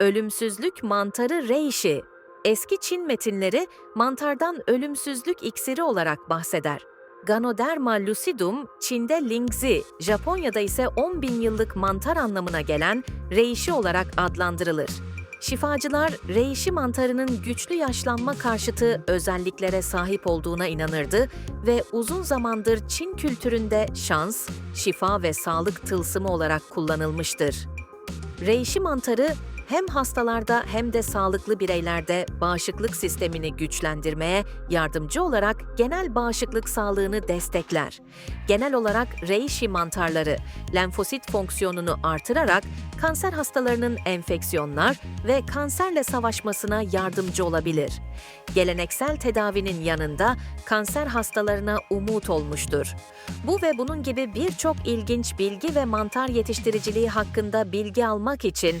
Ölümsüzlük mantarı reishi. Eski Çin metinleri mantardan ölümsüzlük iksiri olarak bahseder. Ganoderma lucidum, Çin'de lingzi, Japonya'da ise 10 bin yıllık mantar anlamına gelen reishi olarak adlandırılır. Şifacılar, reishi mantarının güçlü yaşlanma karşıtı özelliklere sahip olduğuna inanırdı ve uzun zamandır Çin kültüründe şans, şifa ve sağlık tılsımı olarak kullanılmıştır. Reishi mantarı hem hastalarda hem de sağlıklı bireylerde bağışıklık sistemini güçlendirmeye yardımcı olarak genel bağışıklık sağlığını destekler. Genel olarak reishi mantarları lenfosit fonksiyonunu artırarak kanser hastalarının enfeksiyonlar ve kanserle savaşmasına yardımcı olabilir. Geleneksel tedavinin yanında kanser hastalarına umut olmuştur. Bu ve bunun gibi birçok ilginç bilgi ve mantar yetiştiriciliği hakkında bilgi almak için